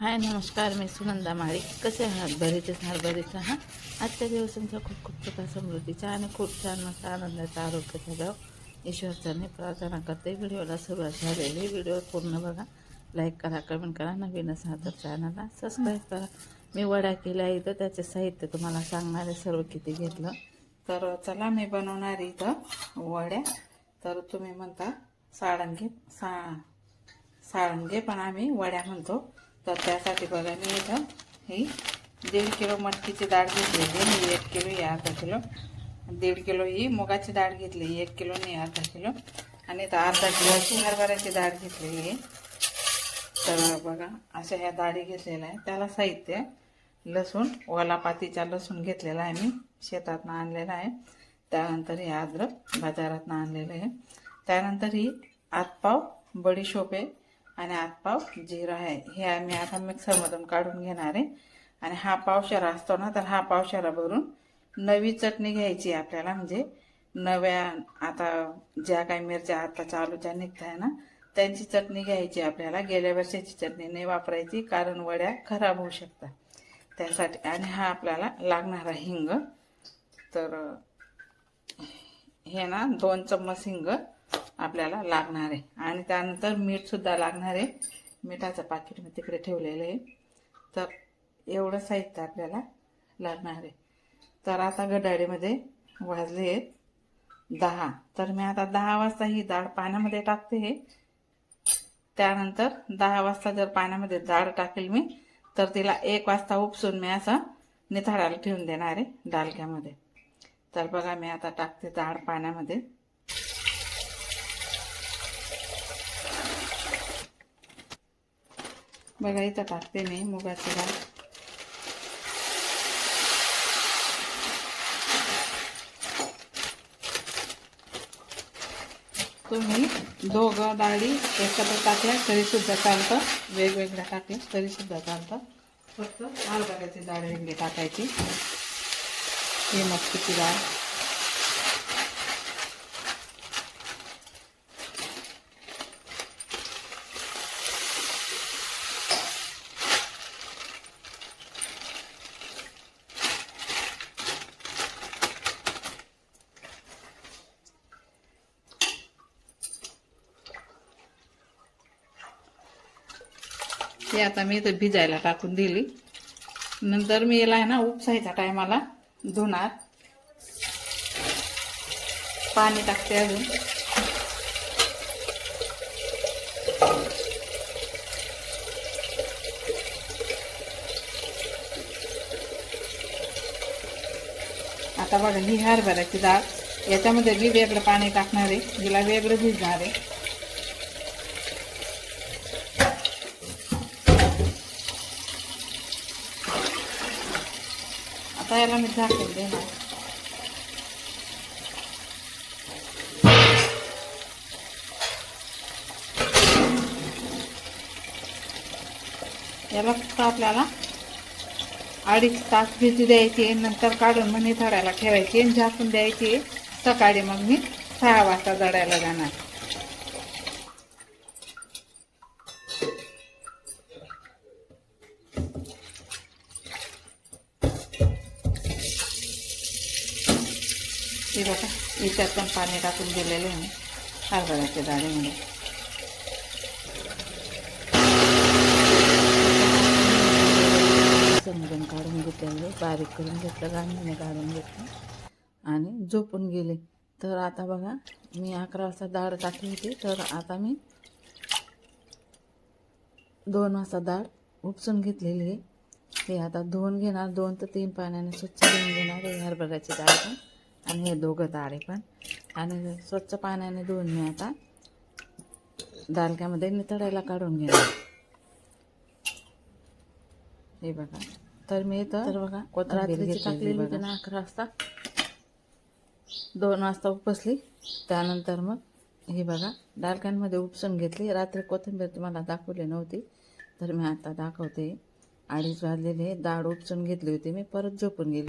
हाय नमस्कार मी सुनंदा माळी. कसे आहात? बरेच हरभरीचा हा? आजच्या दिवसांचा खूप खूप सुखा समृद्धीचा आणि खूप छान मस्त आनंदाचा आरोग्याचा द्याव ईश्वरचरणी प्रार्थना करते. व्हिडिओला सुरुवात झालेली व्हिडिओ पूर्ण बघा. लाईक करा कमेंट करा. नवीन असा तर चॅनलला सबस्क्राईब करा. मी वड्या केल्या इथं. त्याचे साहित्य तुम्हाला सांगणारे सर्व किती घेतलं. तर चला मी बनवणार इथं वड्या. तर तुम्ही म्हणता साळंगे सा साळंगे पण आम्ही वड्या म्हणतो. तर त्यासाठी बघा मी इथं ही दीड किलो मटकीची डाळ घेतलेली मी एक किलो ही अर्धा किलो. दीड किलो ही मुगाची डाळ घेतली एक किलो नाही अर्धा किलो. आणि इथं अर्धा किलोची हरभऱ्याची डाळ घेतलेली आहे. तर बघा अशा ह्या डाळी घेतलेल्या आहे त्याला साहित्य लसूण ओला पातीचा लसूण घेतलेला आहे मी. शेतातनं आणलेला आहे. त्यानंतर हे अद्रक बाजारातनं आणलेलं आहे. त्यानंतर ही आतपाव बडीशोपे आणि आत पाव जिरं आहे. हे आम्ही आता मिक्सरमधून काढून घेणार आहे. आणि हा पावशारा असतो ना तर हा पावशारा भरून नवी चटणी घ्यायची आपल्याला. म्हणजे नव्या आता ज्या काही मिरच्या आता चालूच्या निघत आहे ना त्यांची चटणी घ्यायची आपल्याला. गेल्या वर्षाची चटणी नाही वापरायची कारण वड्या खराब होऊ शकतात. त्यासाठी आणि हा आपल्याला लागणारा हिंग. तर हे ना दोन चम्मच हिंग. आपल्याला लागणार आहे. आणि त्यानंतर मीठसुद्धा लागणार आहे. मिठाचं पाकिट मी तिकडे ठेवलेलं आहे. तर एवढं साहित्य आपल्याला लागणार आहे. तर आता गडाडीमध्ये वाजले आहेत दहा. तर मी आता दहा वाजता ही डाळ पाण्यामध्ये टाकते हे. त्यानंतर दहा वाजता जर पाण्यामध्ये डाळ टाकेल मी तर तिला एक वाजता उपसून मी असं निथाळायला ठेवून देणार आहे डालक्यामध्ये. तर बघा मी आता टाकते डाळ पाण्यामध्ये. बघा इथं टाकते मी मुगाची डाळ. तुम्ही दोघं डाळी एकत्र टाकल्या तरीसुद्धा चालतं. वेगवेगळ्या टाकल्या तरीसुद्धा चालतं. फक्त हरभऱ्याची डाळ वेगळी टाकायची. ही मस्तीची डाळ. हे आता मी इथं भिजायला टाकून दिली. नंतर मी याला आहे ना उपसायच्या टायमाला धुणार. पाणी टाकते अजून. आता बघा ही हरभऱ्याची डाळ. याच्यामध्ये मी वेगळं पाणी टाकणार आहे हिला वेगळं भिजणार आहे. आता याला मी झाकून देणार याला फक्त आपल्याला अडीच तास भिजू द्यायची नंतर काढून मनी थोड्याला ठेवायची झाकून द्यायची सकाळी मग मी सहा वाजता जडायला जाणार हे बघा याच्यात पण पाणी टाकून दिलेलं आहे. मी हरभऱ्याच्या डाळीमध्ये. समजून काढून घेतलेलं बारीक करून घेतलं गांडीने काढून घेतलं. आणि झोपून गेले. तर आता बघा मी अकरा वाजता डाळ टाकली होती. तर आता मी दोन वाजता डाळ उपसून घेतलेली आहे. हे आता धुवून घेणार. दोन ते तीन पाण्याने स्वच्छ धुवून घेणार हे हरभऱ्याची डाळ पण. आणि हे दोघं डाळे पण. आणि स्वच्छ पाण्याने धुवून मी आता दालक्यामध्ये नितळायला काढून घेणार. हे बघा. तर मी तर बघा कोथरात्रीची टाकलेली होती ना अकरा वाजता. दोन वाजता उपसली. त्यानंतर मग हे बघा डालक्यांमध्ये उपसून घेतली. रात्री कोथिंबीर तुम्हाला दाखवली नव्हती. तर मी आता दाखवते. अडीच वाजलेले डाळ उपसून घेतली होती मी परत झोपून गेली.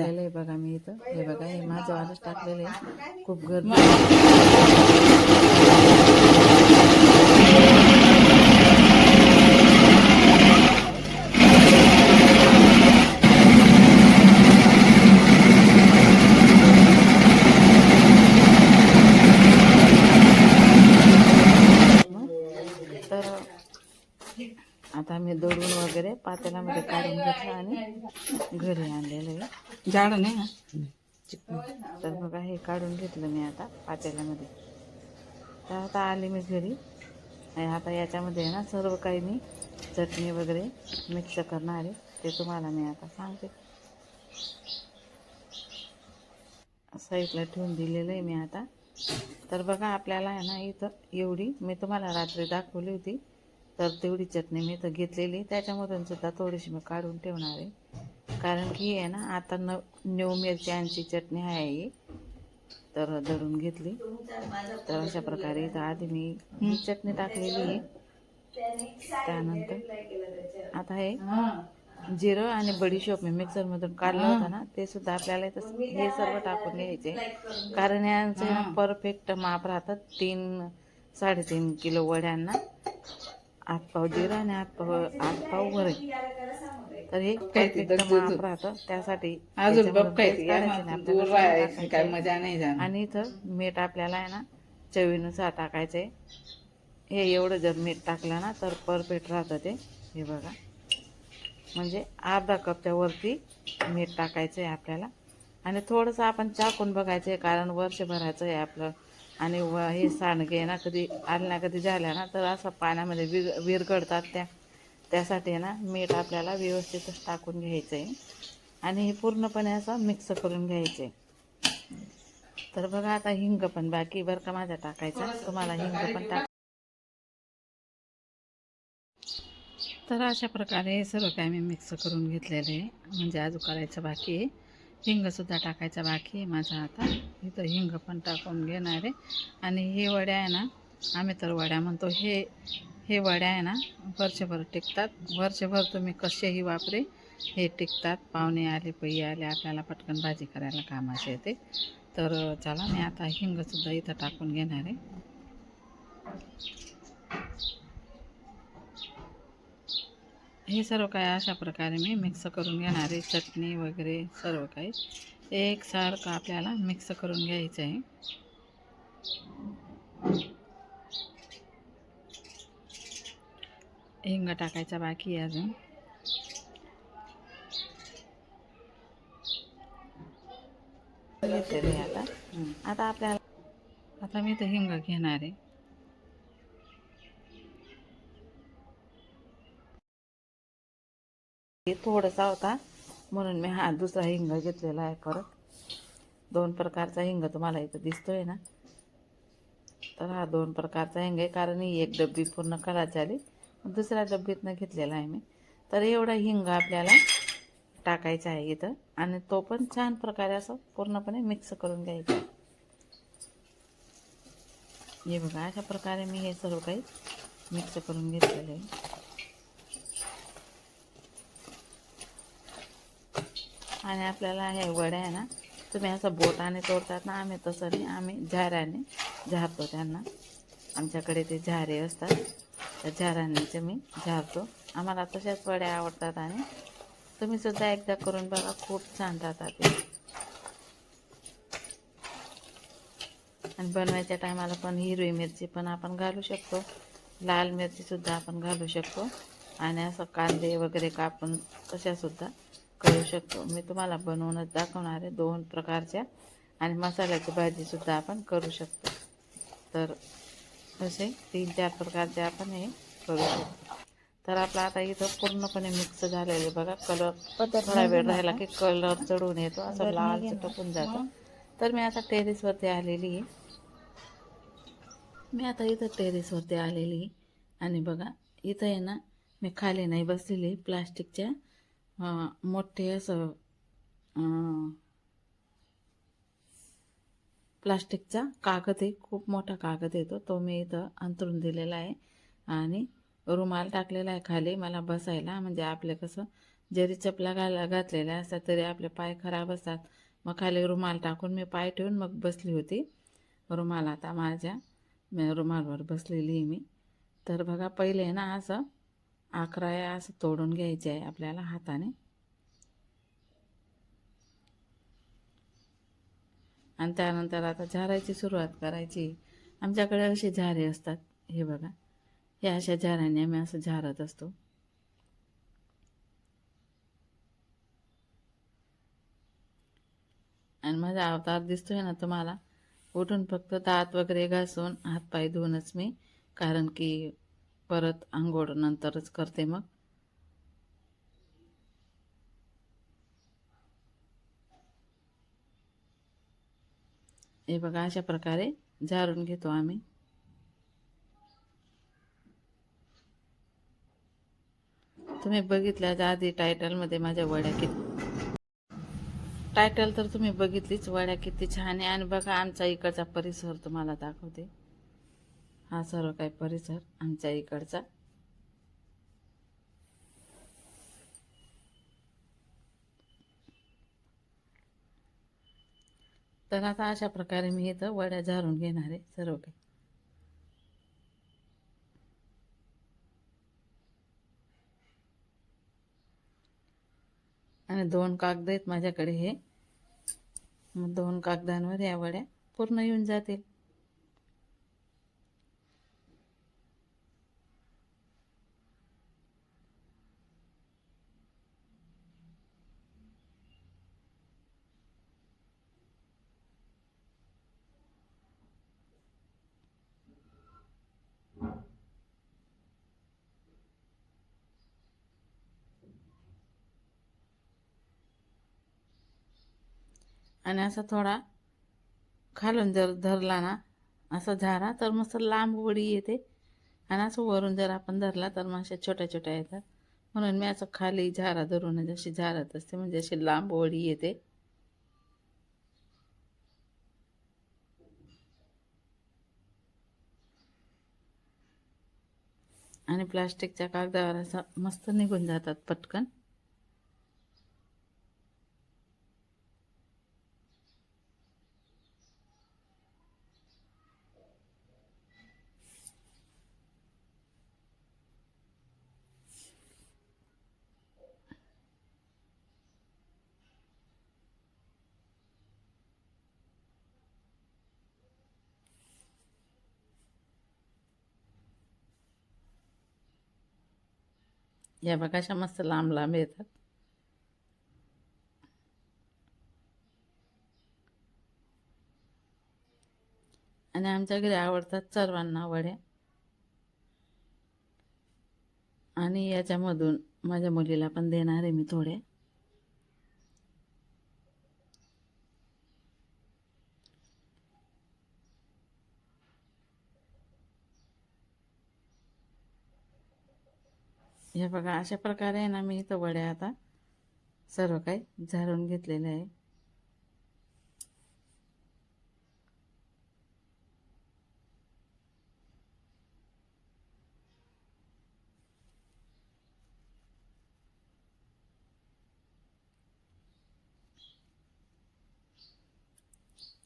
आहे. बघा मी इथं. हे बघा हे माझं वालच टाकलेलं आहे. खूप गर्दी आता मी दळून वगैरे पातेल्यामध्ये काढून घेतलं आणि घरी आणलेलं आहे. जाड नाही ना? तर बघा हे काढून घेतलं मी आता पातेल्यामध्ये. तर आता आले मी घरी. आणि आता याच्यामध्ये आहे ना सर्व काही मी चटणी वगैरे मिक्स करणार आहे. ते तुम्हाला मी आता सांगते. साईडला ठेवून दिलेलं आहे मी आता. तर बघा आपल्याला आहे ना इथं एवढी मी तुम्हाला रात्री दाखवली होती. तर तेवढी चटणी मी तर घेतलेली. त्याच्यामधून सुद्धा थोडीशी मी काढून ठेवणार आहे. कारण की आहे ना आता न न्यू मिरच्यांची चटणी आहे ही. तर धरून घेतली. तर अशा प्रकारे तर आधी मी ही चटणी टाकलेली आहे. त्यानंतर आता हे जिरं आणि बडीशोप मी मिक्सरमधून काढलं होतं ना ते सुद्धा आपल्याला तसं हे सर्व टाकून घ्यायचे. कारण यांचं परफेक्ट माप राहतात तीन साडेतीन किलो वड्यांना. आठ पाव जिरं आणि आठ पाव वरण. तर हे. माप राहतं. त्यासाठी अजून बघ काय दूर. राहायची मजा नाही जाणार. आणि इथं मीठ आपल्याला आहे ना चवीनुसार टाकायचं आहे हे एवढं जर मीठ टाकलं ना तर परफेक्ट राहतं ते. हे बघा. म्हणजे अर्धा कपच्या वरती मीठ टाकायचं आहे आपल्याला. आणि थोडंसं आपण चाकून बघायचं आहे कारण वर्षभराचं आहे आपलं आणि व हे सांडगे ना कधी आल्या कधी झाल्या ना तर असं पाण्यामध्ये विर विरघडतात त्या. त्यासाठी आहे ना मीठ आपल्याला व्यवस्थितच टाकून घ्यायचं आहे आणि हे पूर्णपणे असं मिक्स करून घ्यायचं आहे तर बघा आता हिंग पण बाकी बरं का माझ्या टाकायचा. तुम्हाला हिंग पण टाक तर अशा प्रकारे सर्व काय मी मिक्स करून घेतलेले आहे. म्हणजे अजून करायचं बाकी आहे. हिंगसुद्धा टाकायचा बाकी आहे माझा आता. इथं हिंग पण टाकून घेणार आहे. आणि हे वड्या आहे ना आम्ही तर वड्या म्हणतो हे हे वड्या आहे ना वर्षभर टिकतात. वर्षभर तुम्ही कसेही वापरे हे टिकतात. पाहुणे आले पै आले आपल्याला पटकन भाजी करायला कामाचे येते. तर चला मी आता हिंगसुद्धा इथं टाकून घेणार आहे. हे सर्व काय अशा प्रकारे मी मिक्स करून घेणार आहे. चटणी वगैरे सर्व काही. एकसारखं आपल्याला मिक्स करून घ्यायचं आहे. हिंग टाकायचा बाकी आहे अजून. आता आता आपल्याला आता मी तर हिंग घेणार आहे. हे थोडासा होता. म्हणून मी हा दुसरा हिंग घेतलेला आहे परत. दोन प्रकारचा हिंग तुम्हाला इथं दिसतोय ना. तर हा दोन प्रकारचा हिंग आहे कारण ही एक डब्बी पूर्ण करायची आली दुसऱ्या डब्बीतनं घेतलेला आहे मी. तर एवढा हिंग आपल्याला टाकायचा आहे इथं. आणि तो पण छान प्रकारे असं पूर्णपणे मिक्स करून घ्यायचा आहे. हे बघा अशा प्रकारे मी हे सर्व काही मिक्स करून घेतलेलं आहे. आणि आपल्याला हे वड्या आहे ना तुम्ही असं बोटाने तोडतात ना आम्ही तसं नाही आम्ही झाऱ्याने झारतो त्यांना. आमच्याकडे ते झारे असतात त्या झारांनीचे मी झारतो. आम्हाला तशाच वड्या आवडतात आणि तुम्ही सुद्धा एकदा करून बघा खूप छान राहतात ते. आणि बनवायच्या टायमाला पण हिरवी मिरची पण आपण घालू शकतो लाल मिरचीसुद्धा आपण घालू शकतो. आणि असं कांदे वगैरे कापून तशासुद्धा करू शकतो. मी तुम्हाला बनवूनच दाखवणार आहे दोन प्रकारच्या आणि मसाल्याची भाजीसुद्धा आपण करू शकतो. तर असे तीन चार प्रकारचे आपण हे करू शकतो. तर आपला आता इथं पूर्णपणे मिक्स झालेलं बघा. कलर थोडा वेळ राहिला की कलर चढून येतो. असं लाल टपून जातो. तर मी आता टेरेसवरती आलेली आहे. मी आता इथं टेरेसवरती आलेली आहे. आणि बघा इथं आहे ना मी खाली नाही बसलेली प्लास्टिकच्या मोठे असं प्लास्टिकचा कागद आहे खूप मोठा कागद येतो तो. मी इथं अंतरून दिलेला आहे. आणि रुमाल टाकलेला आहे खाली मला बसायला. म्हणजे आपले कसं जरी चपला घाला घातलेल्या असतात तरी आपले पाय खराब असतात. मग खाली रुमाल टाकून मी पाय ठेवून मग बसली होती. रुमाल आता माझ्या रुमालवर बसलेली आहे मी. तर बघा पहिले आहे ना असं अकरा या असं तोडून घ्यायचे आहे आपल्याला हाताने. आणि त्यानंतर आता झारायची सुरुवात करायची. आमच्याकडे असे झारे असतात हे बघा. या अशा झाराने आम्ही असं झारत असतो. आणि माझा अवतार दिसतोय ना तुम्हाला? उठून फक्त दात वगैरे घासून हातपाय धुवूनच मी कारण की परत आंघोळ नंतरच करते मग. हे बघा अशा प्रकारे झारून घेतो आम्ही. तुम्ही बघितल्या आधी टायटलमध्ये माझ्या वड्या किती टायटल तर तुम्ही बघितलीच वड्या किती छान आहे. आणि बघा आमचा इकडचा परिसर तुम्हाला दाखवते. हा सर्व काही परिसर आमच्या इकडचा. तर आता अशा प्रकारे मी इथं वड्या झारून घेणार आहे सर्व काही. आणि दोन कागद आहेत माझ्याकडे हे. मग दोन कागदांवर या वड्या पूर्ण येऊन जातील. आणि असा थोडा खालून जर धरला ना असा झारा तर मस्त लांब वडी येते. आणि असं वरून जर आपण धरला तर मग अशा छोट्या छोट्या येतात. म्हणून मी असं खाली झारा धरून जशी झारत असते म्हणजे अशी लांब वडी येते. आणि प्लास्टिकच्या कागदावर असं मस्त निघून जातात पटकन. या बघा अशा मस्त लांब लांब येतात. आणि आमच्या घरी आवडतात सर्वांना वड्या आणि याच्यामधून माझ्या मुलीला पण देणार आहे मी थोड्या हे बघा अशा प्रकारे आहे ना मी इथं वड्या आता सर्व काही झाडून घेतलेले आहे.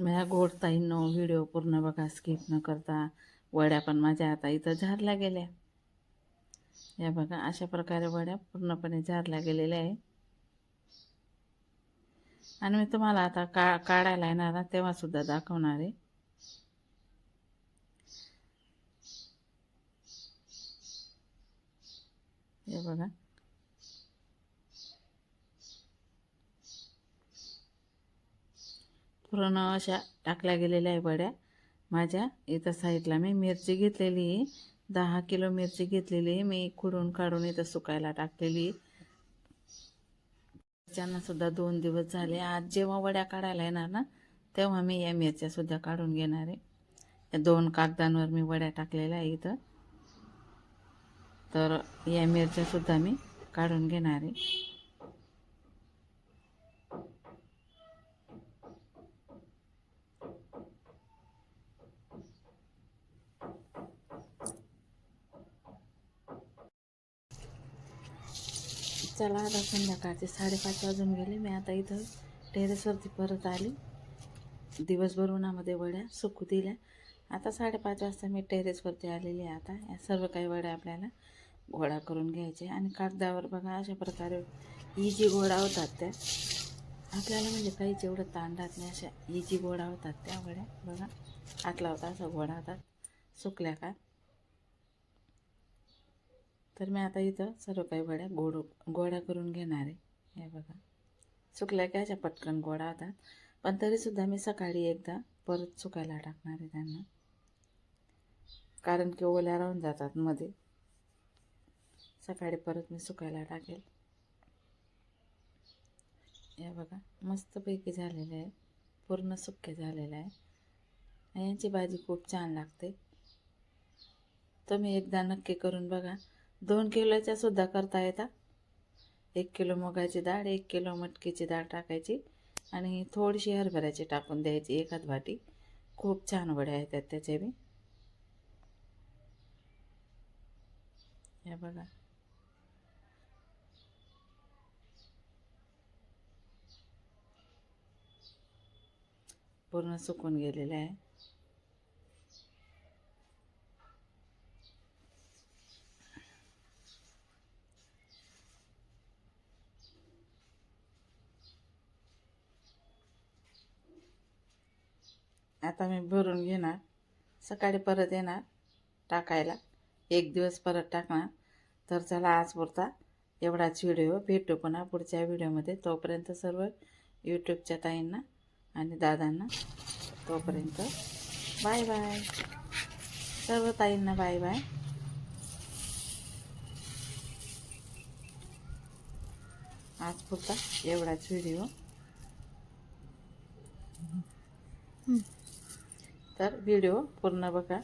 माझ्या गोडताईंनो व्हिडिओ पूर्ण बघा स्किप न करता. वड्या पण माझ्या आता इथं झारल्या गेल्या. या बघा अशा प्रकारे वड्या पूर्णपणे झारल्या गेलेल्या आहे. आणि मी तुम्हाला आता का काढायला येणार ना तेव्हा सुद्धा दाखवणार आहे. हे बघा. पूर्ण अशा टाकल्या गेलेल्या आहे वड्या. माझ्या इथं साईडला मी मिरची घेतलेली आहे. दहा किलो मिरची घेतलेली आहे. मी खुडून काढून इथं सुकायला टाकलेली मिरच्यांना सुद्धा दोन दिवस झाले. आज जेव्हा वड्या काढायला येणार ना तेव्हा मी या मिरच्या सुद्धा काढून घेणार आहे. या दोन कागदांवर मी वड्या टाकलेल्या आहे इथं. तर या मिरच्या सुद्धा मी काढून घेणार आहे. चला आता संध्याकाळचे साडेपाच वाजून गेले. मी आता इथं टेरेसवरती परत आली. दिवसभर उन्हामध्ये वड्या सुकू दिल्या. आता साडेपाच वाजता मी टेरेसवरती आलेली आहे आता. या सर्व काही वड्या आपल्याला गोळा करून घ्यायचे. आणि कागदावर बघा अशा प्रकारे इजी गोळा होतात त्या. आपल्याला म्हणजे काहीच एवढं ताण राहत नाही अशा इजी गोळा होतात त्या वड्या. बघा आतला होता असं गोळा होतात सुकल्या का? तर मी आता इथं सर्व काही वड्या गोड गोड्या करून घेणार आहे. हे बघा. सुकल्या की अशा पटकन गोडा होतात पण तरीसुद्धा मी सकाळी एकदा परत सुकायला टाकणार आहे त्यांना. कारण की ओल्या राहून जातात मध्ये. सकाळी परत मी सुकायला टाकेल. या बघा. मस्तपैकी झालेलं आहे. पूर्ण सुके झालेलं आहे. यांची भाजी खूप छान लागते. तुम्ही एकदा नक्की करून बघा. दोन किलोच्या सुद्धा करता येतात एक किलो मुगाची डाळ एक किलो मटकीची डाळ टाकायची आणि थोडीशी हरभऱ्याची टाकून द्यायची एकाच भाटी खूप छान वड्या येतात त्याचे बी. या बघा. पूर्ण सुकून गेलेलं आहे. आता मी भरून घेणार. सकाळी परत येणार टाकायला. एक दिवस परत टाकणार. तर चला आजपुरता एवढाच व्हिडिओ. भेटू पुन्हा पुढच्या व्हिडिओमध्ये. तोपर्यंत सर्व यूट्यूबच्या ताईंना आणि दादांना तोपर्यंत बाय बाय. सर्व ताईंना बाय बाय. आज पुरता एवढाच व्हिडिओ. तर व्हिडिओ पूर्ण बघा.